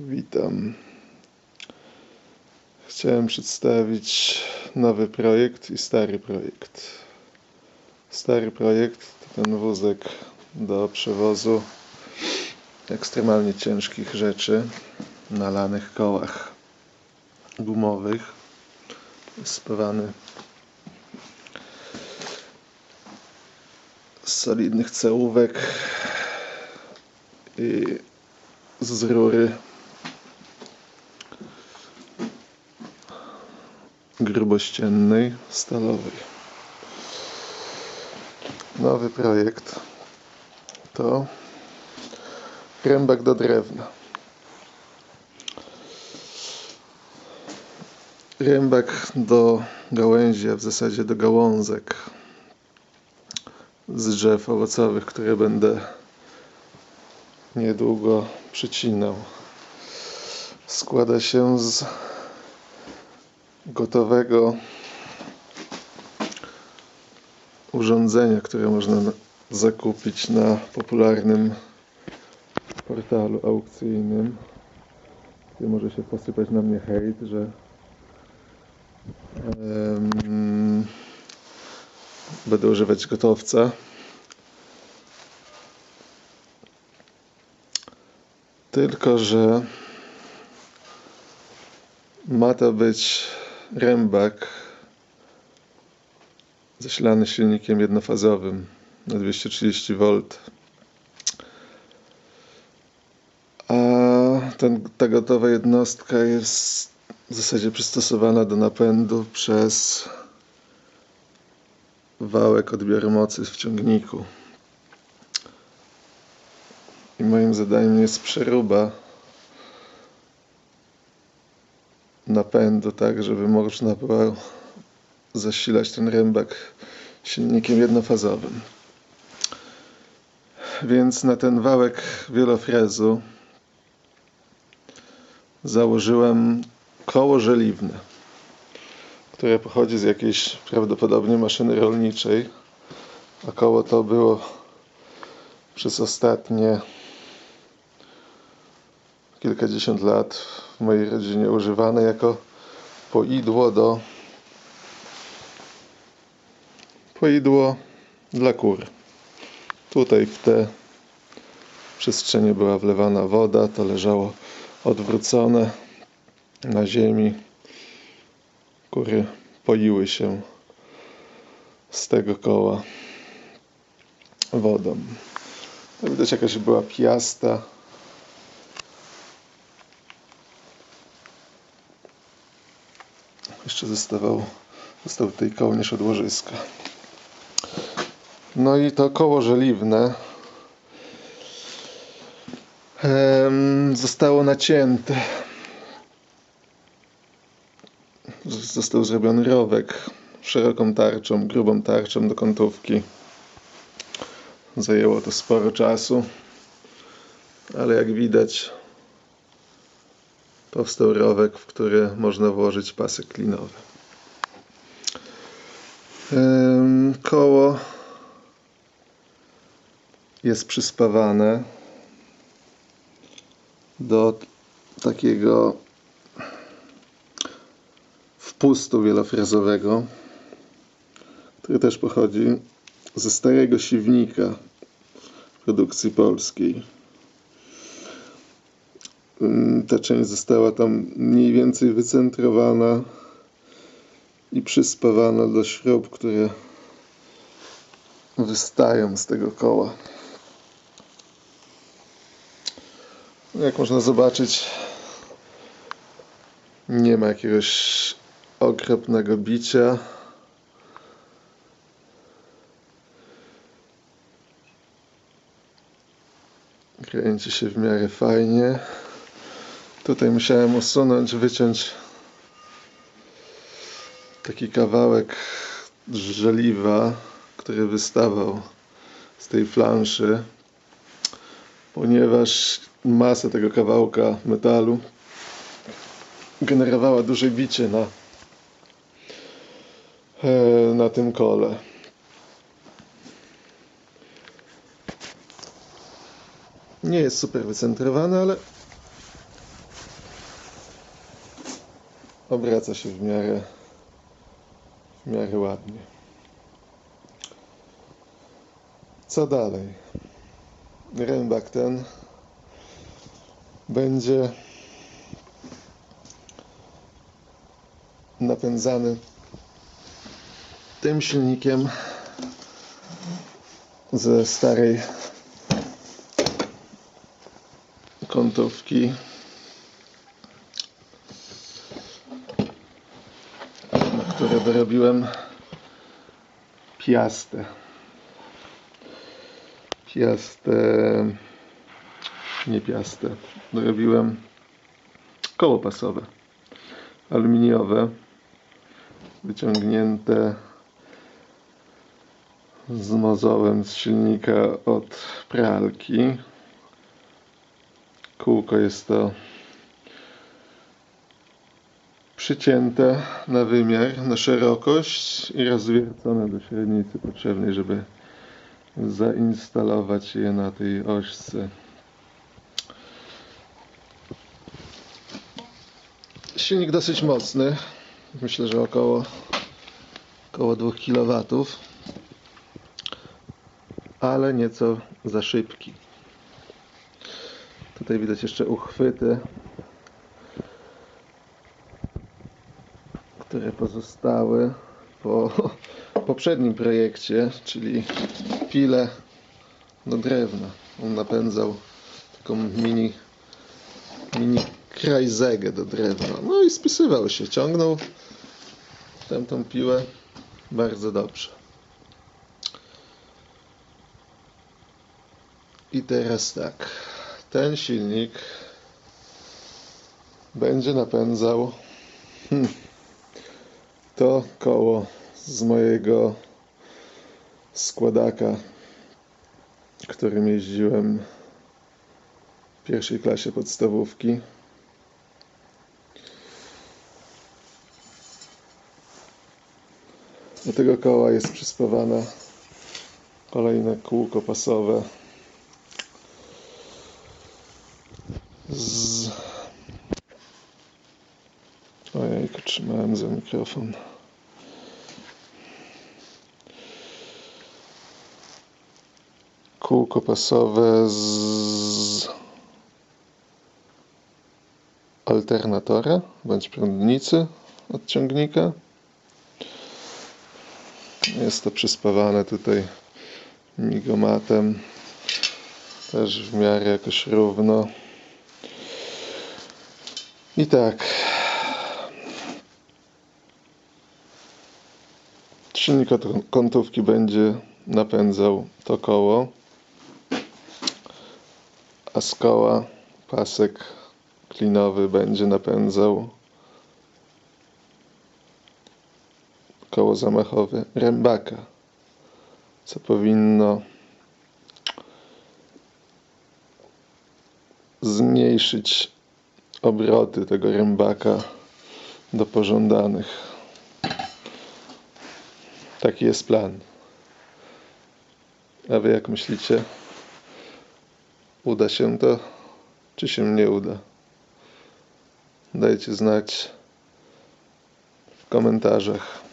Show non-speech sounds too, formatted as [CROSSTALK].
Witam. Chciałem przedstawić nowy projekt i stary projekt. Stary projekt to ten wózek do przewozu ekstremalnie ciężkich rzeczy na lanych kołach gumowych. Spawany z solidnych całówek i z rury grubościennej, stalowej. Nowy projekt to rębak do drewna. Rębak do gałęzi, a w zasadzie do gałązek z drzew owocowych, które będę niedługo przycinał. Składa się z gotowego urządzenia, które można na- zakupić na popularnym portalu aukcyjnym. Gdzie może się posypać na mnie hejt, że em, będę używać gotowca. Tylko, że ma to być rębak zasilany silnikiem jednofazowym na 230 V. A ten, ta gotowa jednostka jest w zasadzie przystosowana do napędu przez wałek odbioru mocy w ciągniku. I moim zadaniem jest przeróba napędu, tak żeby można było zasilać ten rębak silnikiem jednofazowym. Więc na ten wałek wielofrezu założyłem koło żeliwne, które pochodzi z jakiejś prawdopodobnie maszyny rolniczej. A koło to było przez ostatnie kilkadziesiąt lat w mojej rodzinie używane jako poidło do poidło dla kur. Tutaj w te przestrzenie była wlewana woda, to leżało odwrócone na ziemi. Kury poiły się z tego koła wodą. Widać jakaś była piasta. Jeszcze zostawał, został tutaj kołnierz od łożyska. No i to koło żeliwne zostało nacięte. Został zrobiony rowek szeroką tarczą, grubą tarczą do kątówki. Zajęło to sporo czasu, ale jak widać powstał rowek, w który można włożyć pasek klinowy. Em, Koło jest przyspawane do takiego wpustu wielofrezowego, który też pochodzi ze starego siwnika produkcji polskiej. Ym, Ta część została tam mniej więcej wycentrowana i przyspawana do śrub, które wystają z tego koła. Jak można zobaczyć, nie ma jakiegoś okropnego bicia. Kręci się w miarę fajnie. Tutaj musiałem usunąć, wyciąć taki kawałek żeliwa, który wystawał z tej planszy, ponieważ masa tego kawałka metalu generowała duże bicie na, e, na tym kole. Nie jest super wycentrowany, ale obraca się w miarę w miarę ładnie. Co dalej? Rębak ten będzie napędzany tym silnikiem ze starej kątówki dorobiłem piastę. Piastę nie piastę. Dorobiłem koło pasowe aluminiowe wyciągnięte z mozołem z silnika od pralki. Kółko jest to przycięte na wymiar, na szerokość i rozwiercone do średnicy potrzebnej, żeby zainstalować je na tej ośce. Silnik dosyć mocny, myślę, że około, około 2 kW, ale nieco za szybki. Tutaj widać jeszcze uchwyty, które pozostały po [LAUGHS] poprzednim projekcie, czyli pile do drewna. On napędzał taką mini, mini krajzegę do drewna. No i spisywał się, ciągnął tamtą piłę bardzo dobrze. I teraz tak, ten silnik będzie napędzał hmm, to koło z mojego składaka, którym jeździłem w pierwszej klasie podstawówki. Do tego koła jest przyspawane kolejne kółko pasowe z... Ojejku, trzymałem za mikrofon. Kółko pasowe z alternatora bądź prądnicy od ciągnika. Jest to przyspawane tutaj migomatem też w miarę jakoś równo. I tak. Silnik od kątówki będzie napędzał to koło, a z koła pasek klinowy będzie napędzał koło zamachowe rębaka, co powinno zmniejszyć obroty tego rębaka do pożądanych. Taki jest plan. A wy jak myślicie? Uda się to, czy się nie uda? Dajcie znać w komentarzach.